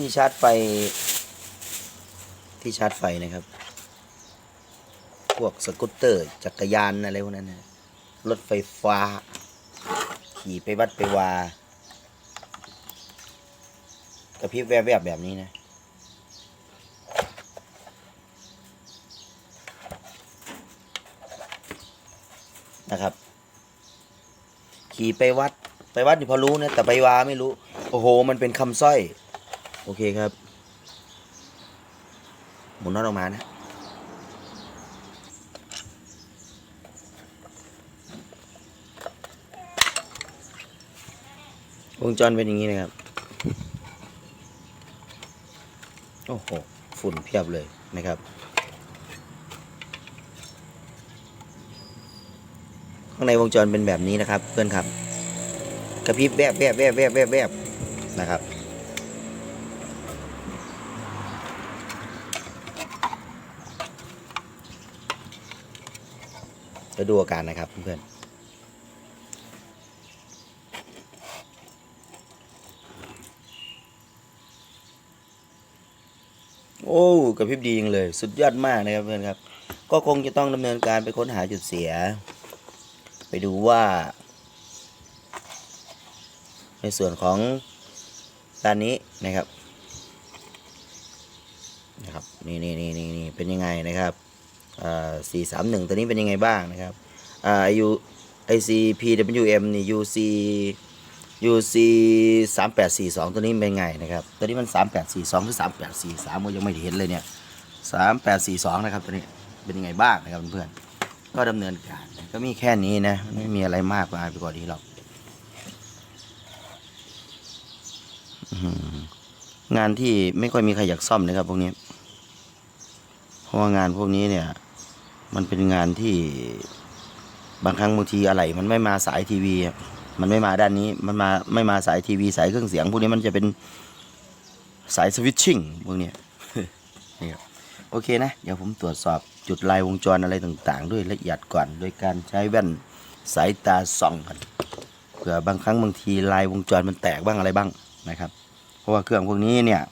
ที่ชาร์จไฟ ที่ชาร์จไฟนะครับ พวกสกูตเตอร์ จักรยานอะไรพวกนั้นนะรถไฟฟ้า ขี่ไปวัดไปวากระพริบแวบๆแบบนี้นะนะครับ ขี่ไปวัดไปวัดนี่พอรู้นะแต่ไปวาไม่รู้ โอ้โห มันเป็นคำสร้อย โอเคครับ หมุนน็อตออกมานะ วงจรเป็นอย่างนี้นะครับ โอ้โห ฝุ่นเพียบเลยนะครับข้างในวงจรเป็นแบบนี้นะครับ เพื่อนครับ กระพริบแวบแวบแวบแวบแวบบนะครับ จะดูอาการนะครับเพื่อนโอ้กระพริบดีจริงเลย สุดยอดมากนะครับเพื่อนครับ ก็คงจะต้องดำเนินการไปค้นหาจุดเสีย ไปดูว่า ในส่วนของด้านนี้นะครับ นะครับ นี่นี่นี่นี่เป็นยังไงนะครับ สี่สามหนึ่งตัวนี้เป็นยังไงบ้างนะครับอ่า U ICPWM นี่ UC UC สามแปดสี่สองตัวนี้เป็นไงนะครับ ตัวนี้มันสามแปดสี่สองหรือสามแปดสี่สามก็ยังไม่เห็นเลยเนี่ยสามแปดสี่สองนะครับตัวนี้เป็นยังไงบ้างนะครับเพื่อนๆก็ดำเนินการก็มีแค่นี้นะไม่มีอะไรมากมายไปกว่านี้หรอกงานที่ไม่ค่อยมีใครอยากซ่อมนะครับพวกนี้ เพราะว่างานพวกนี้เนี่ย มันเป็นงานที่บางครั้งบางทีอะไรมันไม่มาสายทีวีมันไม่มาด้านนี้ มันมาไม่มาสายทีวีสายเครื่องเสียง พวกนี้มันจะเป็นสายสวิตชิ่งพวกนี้นี่ครับโอเคนะ เดี๋ยวผมตรวจสอบจุดลายวงจรอะไรต่าง ๆ ด้วยละเอียดก่อน โดยการใช้แว่นสายตาส่องกันเผื่อบางครั้งบางทีลายวงจรมันแตกบ้างอะไรบ้างนะครับ เพราะว่าเครื่องพวกนี้เนี่ย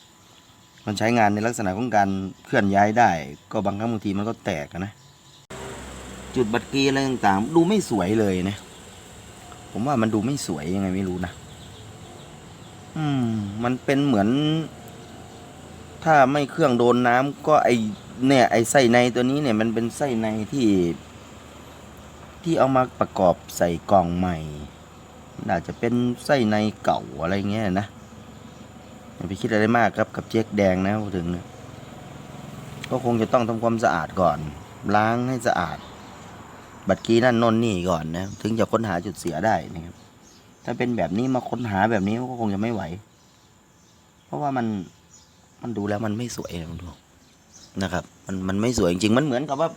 มันใช้งานในลักษณะของการเคลื่อนย้ายได้ ก็บางครั้งบางทีมันก็แตกนะ จุดบัตรกีอะไรต่างๆ ดูไม่สวยเลยนะ ผมว่ามันดูไม่สวยยังไงไม่รู้นะ อืม มันเป็นเหมือน ถ้าไม่เครื่องโดนน้ำก็ไอเนี่ย ไอไส้ในตัวนี้เนี่ยมันเป็นไส้ในที่ ที่เอามาประกอบใส่กล่องใหม่มันอาจจะเป็นไส้ในเก่าอะไรเงี้ยนะอย่าไปคิดอะไรมากครับกับเจ๊กแดงนะถึง ก็คงจะต้องทำความสะอาดก่อน ล้างให้สะอาด บัตรกีนั่นนนนี่ก่อนนะถึงจะค้นหาจุดเสียได้นะครับ ถ้าเป็นแบบนี้มาค้นหาแบบนี้ก็คงจะไม่ไหว เพราะว่ามันมันดูแล้วมันไม่สวยนะคุณผู้ชมนะครับ มันมันไม่สวยจริงๆมันเหมือนกับว่า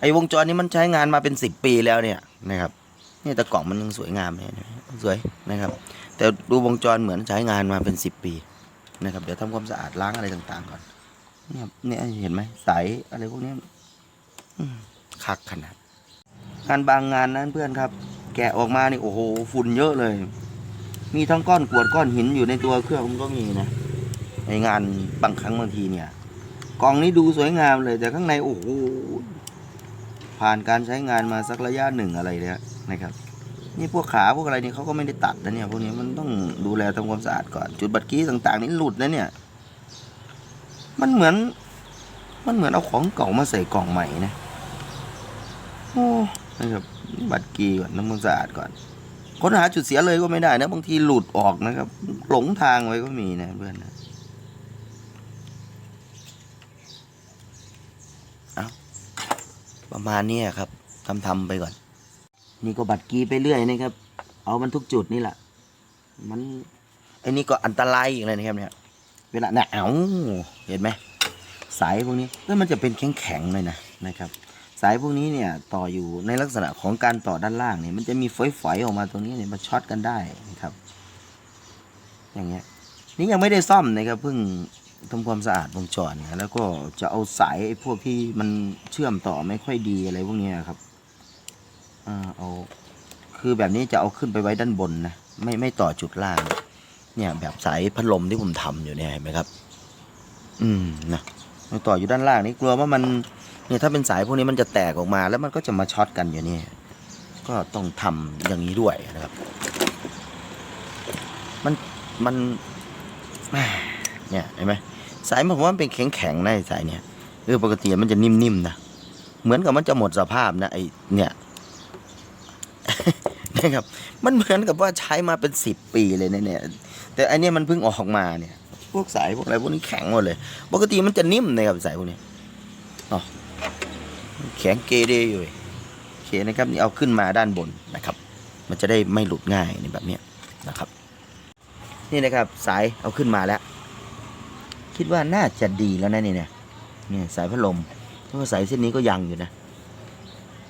ไอ้วงจรนี้มันใช้งานมาเป็นสิบปีแล้วเนี่ยนะครับนี่แต่กล่องมันยังสวยงามเลยนะสวยนะครับ แต่ดูวงจรเหมือนใช้งานมาเป็นสิบปีนะครับเดี๋ยวทำความสะอาดล้างอะไรต่างๆก่อนเนี่ยเนี่ยเห็นไหมใสอะไรพวกนี้คักขนาด งานบางงานนั้นเพื่อนครับ แกะออกมานี่โอ้โหฝุ่นเยอะเลย มีทั้งก้อนกวดก้อนหินอยู่ในตัวเครื่องมันก็มีนะในงานบางครั้งบางทีเนี่ยกล่องนี้ดูสวยงามเลยแต่ข้างในโอ้โหผ่านการใช้งานมาสักระยะหนึ่งอะไรเนี่ยนะครับนี่พวกขาพวกอะไรนี่เขาก็ไม่ได้ตัดนะเนี่ยพวกนี้มันต้องดูแลทำความสะอาดก่อน จุดบัตรกี้ต่าง ๆ นี่หลุดนะเนี่ย มันเหมือน มันเหมือนเอาของเก่ามาใส่กล่องใหม่นะโอ้ นะครับบัตรกีก่อนทำความสะอาดก่อนค้นหาจุดเสียเลยก็ไม่ได้นะ บางทีหลุดออกนะครับ หลงทางไว้ก็มีนะเพื่อนนะเอาประมาณนี้ครับทำทำๆไปก่อน นี่ก็บัตรกีไปเรื่อยนะครับ เอามันทุกจุดนี่แหละมันไอ้นี่ก็อันตรายอีกเลยนะครับเนี่ยเวลาเนี่ยเอาเห็นไหมสายพวกนี้แล้วมันจะเป็นแข็งแข็งๆเลยนะนะครับ สายพวกนี้เนี่ยต่ออยู่ในลักษณะของการต่อด้านล่างเนี่ยมันจะมีฝอยๆออกมาตรงนี้เนี่ยมาช็อตกันได้นะครับ อย่างเงี้ยนี่ยังไม่ได้ซ่อมนะครับเพิ่งทำความสะอาดวงจรนะแล้วก็จะเอาสายพวกที่มันเชื่อมต่อไม่ค่อยดีอะไรพวกนี้ครับอ่าเอาคือแบบนี้จะเอาขึ้นไปไว้ด้านบนนะไม่ไม่ต่อจุดล่าง เนี่ยแบบสายพัดลมที่ผมทำอยู่เนี่ยเห็นไหมครับ อืมนะมันต่ออยู่ด้านล่างนี่กลัวว่ามัน เนี่ยถ้าเป็นสายพวกนี้มันจะแตกออกมาแล้วมันก็จะมาช็อตกันอยู่นี่ก็ต้องทำอย่างนี้ด้วยนะครับ มันมันเนี่ยเห็นไหมสายมันผมว่ามันเป็นแข็งแข็งนะสายเนี่ยเออปกติมันจะนิ่มๆนะเหมือนกับมันจะหมดสภาพนะไอ้เนี่ยนะครับมันเหมือนกับว่าใช้มาเป็นสิบปีเลยนะเนี่ย แต่อันนี้มันเพิ่งออกมาเนี่ย พวกสายพวกอะไรพวกนี้แข็งหมดเลย ปกติมันจะนิ่มนะครับสายพวกนี้อ๋อ แข็งเกเรอยู่เลยโอเคนะครับนี่เอาขึ้นมาด้านบนนะครับ มันจะได้ไม่หลุดง่ายในแบบเนี้ยนะครับ นี่นะครับสายเอาขึ้นมาแล้ว คิดว่าน่าจะดีแล้วนะนี่เนี่ยเนี่ยสายพัดลมเพราะว่าสายเส้นนี้ก็ยังอยู่นะ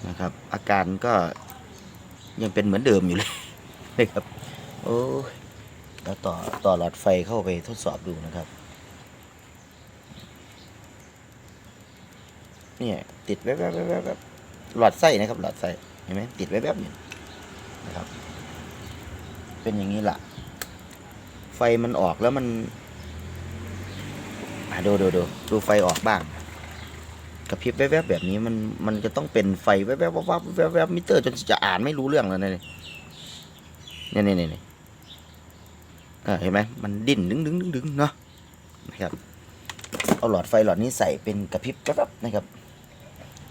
นะครับ อาการก็ยังเป็นเหมือนเดิมอยู่เลยนะครับโอ้ยแล้วต่อต่อหลอดไฟเข้าไปทดสอบดูนะครับ เนี่ยติดแวบแวบแวบแวบหลอดไส้นะครับ หลอดไส้เห็นไหมติดแวบแวบอยู่นะครับ เป็นอย่างนี้ล่ะ ไฟมันออกแล้วมันดูดูดูดูไฟออกบ้างกระพริบแวบๆแบบนี้มันมันจะต้องเป็นไฟแวบๆวับๆแวบๆมิเตอร์จนจะอ่านไม่รู้เรื่องแล้วเนี่ยเนี่ยเนี่ยเนี่ยเห็นไหมมันดิ้นดึงดึงดึงดึงเนาะนะครับเอาหลอดไฟหลอดนี้ใส่เป็นกระพริบแป๊บๆนะครับ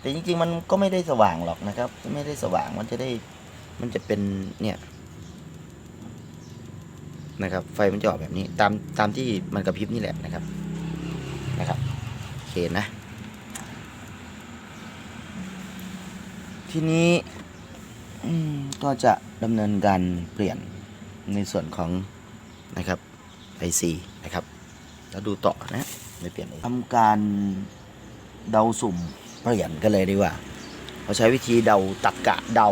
แต่จริงๆ มันก็ไม่ได้สว่างหรอกนะครับ ไม่ได้สว่างมันจะได้ มันจะเป็นเนี่ยนะครับ ไฟมันจะออกแบบนี้ ตามตามที่มันกระพริบนี่แหละนะครับนะครับโอเคนะ ทีนี้ก็จะดำเนินการเปลี่ยนในส่วนของนะครับไอซีนะครับ แล้วดูต่อนะไม่เปลี่ยนทำการเดาสุ่ม เปลี่ยนกันเลยดีกว่าเราใช้วิธีเดาตักกะเดา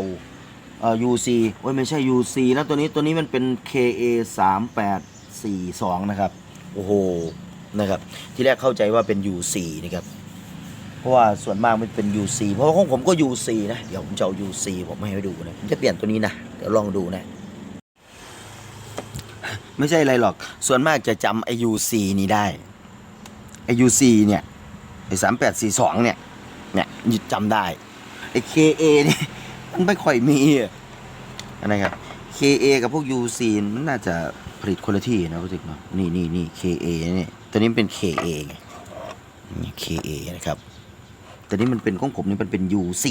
เอ่อ UC โอ้ยไม่ใช่ UC นะตัวนี้ตัวนี้มันเป็น KA 3 8 4 2นะครับ โอ้โหนะครับ ที่แรกเข้าใจว่าเป็น UC นะครับ เพราะว่าส่วนมากมันเป็น UC เพราะว่าของผมก็ UC นะ เดี๋ยวผมจะเอา UC ผมไม่ให้ดูนะผมจะเปลี่ยนตัวนี้นะ เดี๋ยวลองดูนะ ไม่ใช่อะไรหรอก ส่วนมากจะจำไอ UC นี้ได้ไอ UC เนี่ยไอสามแปดสี่สองเนี่ย เนี่ยจำได้ไอ KA เนี่ยมันไม่ค่อยมีอะนะครับ KA กับพวก UC มันน่าจะผลิตคนละที่นะรู้สึกเนาะนี่นี่นี่ KA เนี่ยตัวนี้เป็น KA ไงนี่ KA นะครับแต่นี่มันเป็นของผมนี่มันเป็น UC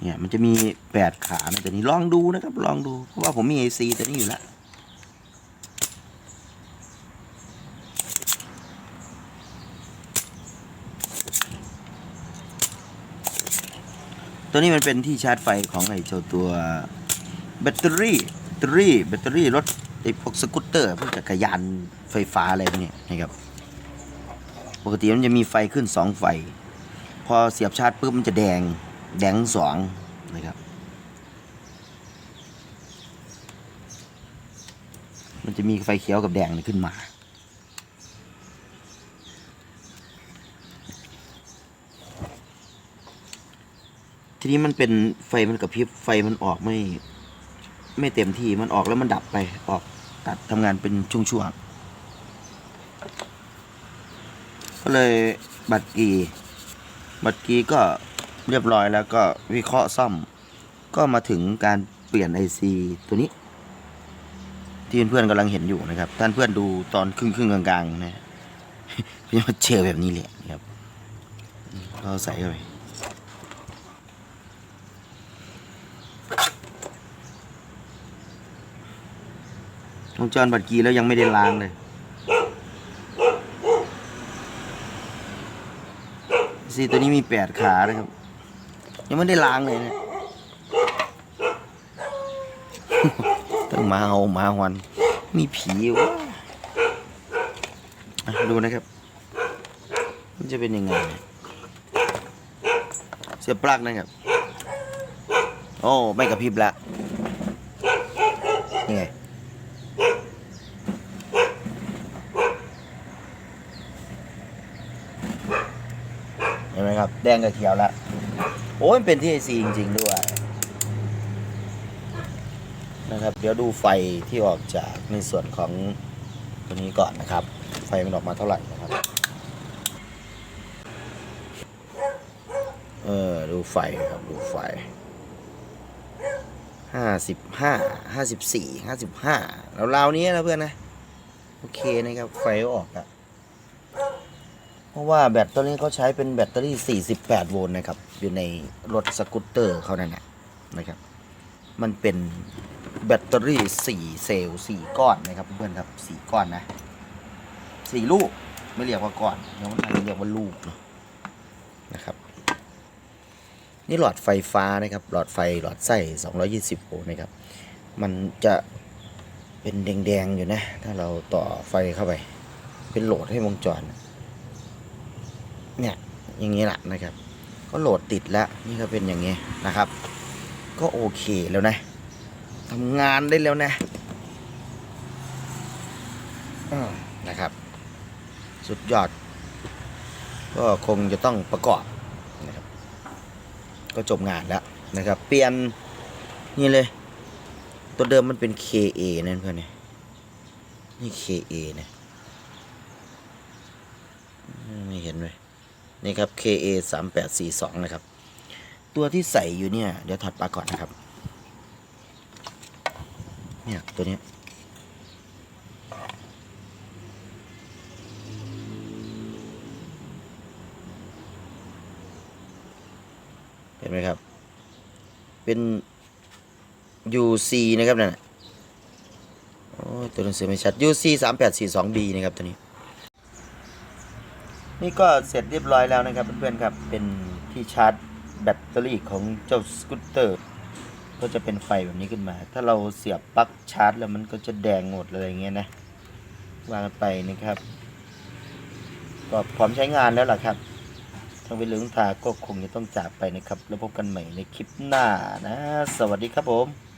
เนี่ยมันจะมีแปดขานะแต่นี้ลองดูนะครับ ลองดู เพราะว่าผมมี AC ตัวนี้อยู่แล้ว ตัวนี้มันเป็นที่ชาร์จไฟของไอ้เจ้าตัวแบตเตอรี่แบตเตอรี่แบตเตอรี่รถไอ้พวกสกูตเตอร์พวกจักรยานไฟฟ้าอะไรพวกนี้นะครับปกติมันจะมีไฟขึ้นสองไฟ พอเสียบชาร์จปุ๊บมันจะแดงแดงสองนะครับ มันจะมีไฟเขียวกับแดงขึ้นมา ทีนี้มันเป็นไฟมันกระพริบไฟมันออกไม่ ไม่เต็มที่มันออกแล้วมันดับไปออกตัดทำงานเป็นช่วงๆก็เลยบัตรกีบัตรกีก็เรียบร้อยแล้วก็วิเคราะห์ซ่อม ก็มาถึงการเปลี่ยนไอซีตัวนี้ ที่เพื่อนๆกำลังเห็นอยู่นะครับ ท่านเพื่อนดูตอนครึ่งครึ่งกลางๆนะพี่มาเจอแบบนี้เลยนะครับ ก็ใส่เข้าไป วงจรบัตรกีแล้วยังไม่ได้ล้างเลยซีตัวนี้มีแปดขานะครับ ยังไม่ได้ล้างเลยนะตั้งมาเอามาหวันมีผีวะอะดูนะครับ มันจะเป็นยังไง เสียบปลั๊กนะครับ โอ้ ไม่กระพริบละนี่ไง เห็นไหมครับ แดงกับเขียวแล้ว โอ้ยมันเป็นที่ไอซีจริง ๆ ด้วย นะครับ เดี๋ยวดูไฟที่ออกจากในส่วนของตัวนี้ก่อนนะครับ ไฟมันออกมาเท่าไหร่นะครับ เออ ดูไฟครับ ดูไฟ ห้าสิบห้าห้าสิบสี่ห้าสิบห้าแล้วราวนี้นะเพื่อนนะ โอเคนะครับไฟออกอะเพราะว่าแบตตัวนี้เขาใช้เป็นแบตเตอรี่ 48 โวลต์นะครับ อยู่ในรถสกูตเตอร์เขานั่นแหละนะครับ มันเป็นแบตเตอรี่ 4 เซลล์4ก้อนนะครับเพื่อนครับ 4 ก้อนนะ 4 ลูกไม่เรียกว่าก้อนเดี๋ยวมันอาจจะเรียกว่าลูกเนาะนะครับ นี่หลอดไฟฟ้านะครับ หลอดไฟหลอดไส้220โวลต์นะครับ มันจะเป็นแดงๆอยู่นะ ถ้าเราต่อไฟเข้าไป เป็นโหลดให้วงจร เนี่ย อย่างนี้แหละนะครับ ก็โหลดติดแล้วนี่ก็เป็นอย่างนี้นะครับ ก็โอเคแล้วนะทำงานได้แล้วนะนะครับ สุดยอด ก็คงจะต้องประกอบ ก็จบงานแล้วนะครับ เปลี่ยนนี่เลย ตัวเดิมมันเป็น KA นั่นเพื่อนเนี่ยนี่ KA เนี่ยไม่เห็นเลยนี่ครับ KA 3 8 4 2นะครับ ตัวที่ใส่อยู่เนี่ย เดี๋ยวถอดปลั๊กก่อนนะครับ เนี่ย ตัวนี้ ห็นไหมครับ เป็น UC นะครับนั่นน่ะโอ้ยตัวหนังสือไม่ชัด UC 3 8 4 2 B นะครับตัวนี้ นี่ก็เสร็จเรียบร้อยแล้วนะครับเพื่อนๆครับ เป็นที่ชาร์จแบตเตอรี่ของเจ้าสกูตเตอร์ ก็จะเป็นไฟแบบนี้ขึ้นมา ถ้าเราเสียบปลั๊กชาร์จ แล้วมันก็จะแดงหมดเลยอย่างเงี้ยนะวางไปนะครับ ก็พร้อมใช้งานแล้วล่ะครับ ทางเวลุงทาก็คงจะต้องจากไปนะครับ แล้วพบกันใหม่ในคลิปหน้านะ สวัสดีครับผม